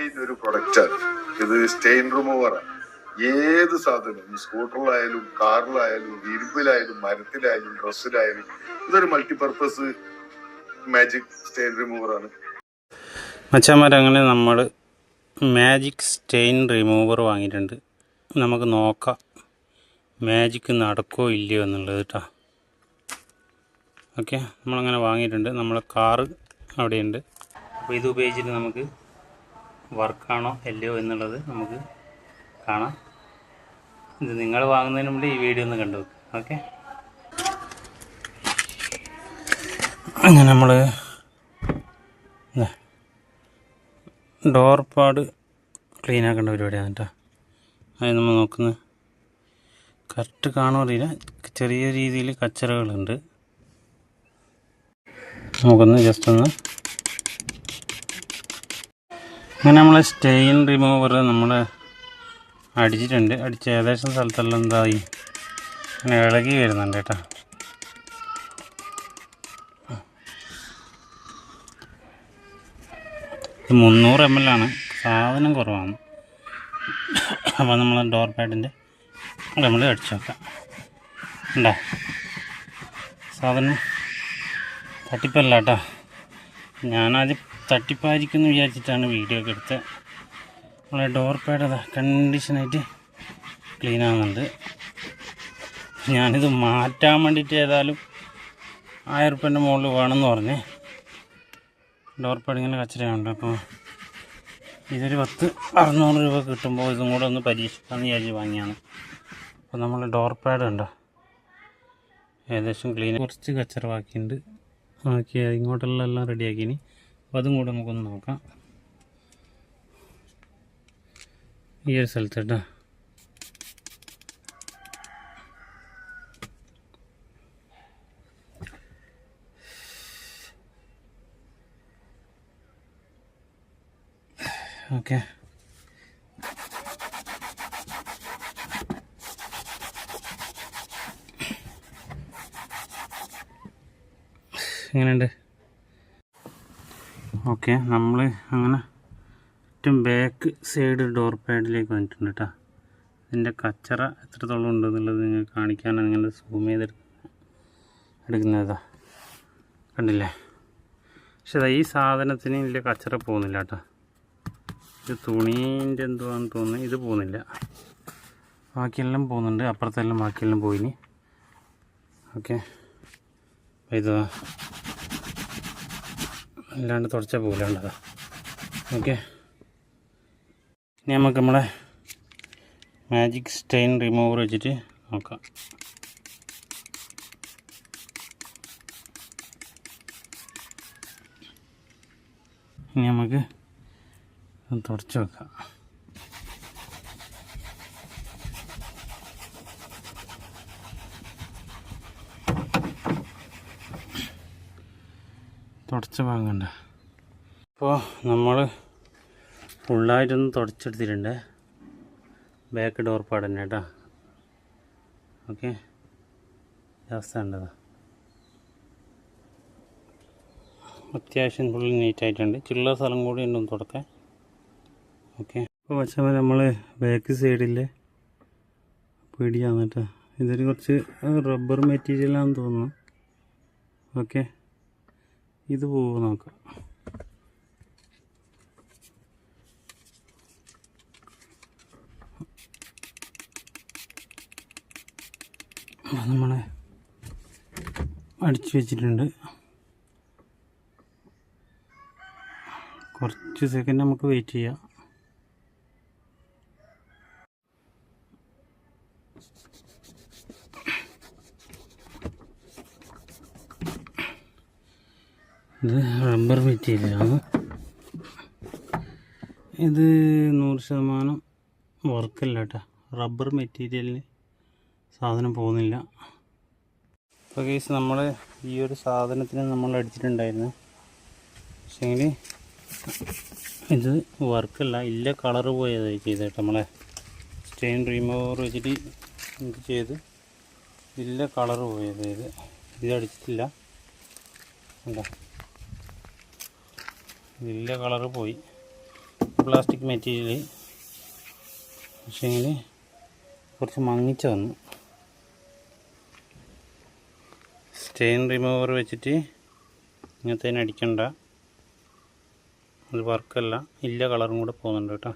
റെയിൽവേന്റെ ഒരു പ്രൊഡക്റ്റാണ് ഇത് സ്റ്റെയിൻ റിമൂവറാണ് ഏത് സാധനവും സ്കൂട്ടറിലായാലും കാറിലായാലും ഇരുമ്പിലായാലും മരത്തിലായാലും ഡ്രസ്സിലായാലും ഇതൊരു മൾട്ടിപർപ്പസ് മാജിക് സ്റ്റെയിൻ റിമൂവറാണ് മച്ചന്മാർ അങ്ങനെ നമ്മൾ മാജിക് സ്റ്റെയിൻ റിമൂവർ വാങ്ങിയിട്ടുണ്ട്. നമുക്ക് നോക്കാം മാജിക് നടക്കോ ഇല്ലയോ എന്നുള്ളത് കേട്ടോ ഓക്കെ നമ്മളങ്ങനെ വാങ്ങിയിട്ടുണ്ട്. നമ്മളെ കാറ് അവിടെയുണ്ട്. അപ്പോൾ ഇത് ഉപയോഗിച്ചിട്ട് നമുക്ക് വർക്കാണോ അല്ലയോ എന്നുള്ളത് നമുക്ക് കാണാം. ഇത് നിങ്ങൾ വാങ്ങുന്നതിന് മുമ്പ് ഈ വീഡിയോ ഒന്ന് കണ്ടു ഓക്കെ? അങ്ങനെ നമ്മൾ ഡോർ പാഡ് ക്ലീൻ ആക്കേണ്ട പരിപാടിയാണ് കേട്ടോ അത് നമ്മൾ നോക്കുന്നത് കറക്റ്റ് കാണുമോ അറിയില്ല. ചെറിയ രീതിയിൽ കച്ചറകളുണ്ട്. നമുക്കൊന്ന് ജസ്റ്റ് ഒന്ന് അങ്ങനെ നമ്മൾ സ്റ്റെയിൻ റിമൂവർ നമ്മൾ അടിച്ചിട്ടുണ്ട്. അടിച്ച ഏകദേശം സ്ഥലത്തെല്ലാം എന്തായി? അങ്ങനെ ഇളകി വരുന്നുണ്ട് കേട്ടോ. ഇത് മുന്നൂറ് എം എൽ ആണ്. സാധനം കുറവാണ്. അപ്പോൾ നമ്മൾ ഡോർ പാഡിന്റെ നമ്മൾ അടിച്ചു നോക്കാം ഉണ്ടോ സാധനം തട്ടിപ്പല്ല കേട്ടോ. ഞാനാദ്യം തട്ടിപ്പായിരിക്കും എന്ന് വിചാരിച്ചിട്ടാണ് വീഡിയോ ഒക്കെ എടുത്തത്. നമ്മളെ ഡോർ പാഡ് അതാ കണ്ടീഷനായിട്ട് ക്ലീൻ ആകുന്നുണ്ട് ഞാനിത് മാറ്റാൻ വേണ്ടിയിട്ട് ഏതായാലും ആയിരം റുപ്യന്റെ മുകളിൽ വേണമെന്ന് പറഞ്ഞ് ഡോർ പാഡ് ഇങ്ങനെ കച്ചറയുണ്ട് അപ്പോൾ ഇതൊരു പത്ത് അറുന്നൂറ് രൂപ കിട്ടുമ്പോൾ ഇതും കൂടെ ഒന്ന് പരീക്ഷിക്കാമെന്ന് വിചാരിച്ച് വാങ്ങിയാണ്. അപ്പോൾ നമ്മൾ ഡോർ പാഡ് ഉണ്ടോ ഏകദേശം ക്ലീൻ കുറച്ച് കച്ചറ ബാക്കിയുണ്ട്. ബാക്കി ഇങ്ങോട്ടുള്ള എല്ലാം റെഡിയാക്കിനി അപ്പോൾ അതും കൂടെ നമുക്കൊന്ന് നോക്കാം. ഈ ഒരു സ്ഥലത്ത് കേട്ടോ. ഓക്കെ. എങ്ങനെയുണ്ട്? ഓക്കെ നമ്മൾ അങ്ങനെ ഏറ്റവും ബാക്ക് സൈഡ് ഡോർ പാഡിലേക്ക് വന്നിട്ടുണ്ട് കേട്ടോ ഇതിന്റെ കച്ചറ എത്രത്തോളം ഉണ്ട് എന്നുള്ളത് നിങ്ങൾ കാണിക്കാനാണ് നിങ്ങൾ സൂം ചെയ്ത് എടുക്കുന്നതാ. കണ്ടില്ലേ? പക്ഷെ ദാ ഈ സാധനത്തിന് ഇതിൽ കച്ചറ പോകുന്നില്ല കേട്ടോ ഇത് തുണീന്റെ എന്തുവാന്ന് തോന്നുന്നു. ഇത് പോകുന്നില്ല. ബാക്കിയെല്ലാം പോകുന്നുണ്ട്. അപ്പുറത്തെല്ലാം ബാക്കിയെല്ലാം പോയിനി ഓക്കെ. ഇത്. അല്ലാണ്ട് തുടച്ച പോകില്ല ഉണ്ടതാ ഓക്കെ ഇനി നമുക്ക് നമ്മളെ മാജിക് സ്റ്റെയിൻ റിമൂവർ വെച്ചിട്ട് നോക്കാം. ഇനി നമുക്ക് തുടച്ച് വെക്കാം. തുടച്ച വാങ്ങണ്ട? അപ്പോൾ നമ്മൾ ഫുള്ളായിട്ടൊന്ന് തുടച്ചെടുത്തിട്ടുണ്ട്. ബാക്ക് ഡോർ പാട് തന്നെ കേട്ടോ ഓക്കെ അവസ്ഥ ഉണ്ടത് അത്യാവശ്യം ഫുള്ള് നീറ്റായിട്ടുണ്ട് ചില്ലറ സ്ഥലം കൂടി ഉണ്ടെന്ന് തുടക്കാൻ ഓക്കെ? അപ്പോൾ പക്ഷേ നമ്മൾ ബാക്ക് സൈഡിലെ പേടിയാണ് കേട്ടോ ഇതൊരു കുറച്ച് റബ്ബർ മെറ്റീരിയലാണെന്ന് തോന്നുന്നു. ഓക്കെ? ഇത് നോക്കാം. നമ്മൾ അടിച്ചു വെച്ചിട്ടുണ്ട്. കുറച്ച് സെക്കൻഡ് നമുക്ക് വെയിറ്റ് ചെയ്യാം. ഇത് റബ്ബർ മെറ്റീരിയലാണ് ഇത് നൂറ് ശതമാനം വർക്കല്ല കേട്ടോ. റബ്ബർ മെറ്റീരിയലിന് സാധനം പോകുന്നില്ല. ഇപ്പോൾ കേസ് നമ്മൾ ഈ ഒരു സാധനത്തിന് നമ്മൾ അടിച്ചിട്ടുണ്ടായിരുന്നു. പക്ഷേങ്കിൽ ഇത് വർക്കല്ല ഇല്ല കളറ് പോയതായി ചെയ്തേട്ടോ നമ്മളെ. സ്റ്റെയിൻ റിമൂവർ വെച്ചിട്ട് ഇത് ചെയ്ത് ഇല്ല കളറ് പോയത് ഇത് ഇത് അടിച്ചിട്ടില്ല. ഉണ്ടോ ഇതില്ല കളറ് പോയി. പ്ലാസ്റ്റിക് മെറ്റീരിയൽ പക്ഷേങ്കിൽ കുറച്ച് മങ്ങിച്ച് വന്നു. സ്റ്റെയിൻ റിമൂവർ വെച്ചിട്ട് ഇങ്ങനത്തേന് അടിക്കണ്ട. അത് വർക്കല്ല. ഇല്ല കളറും കൂടെ പോകുന്നുണ്ട് കേട്ടോ.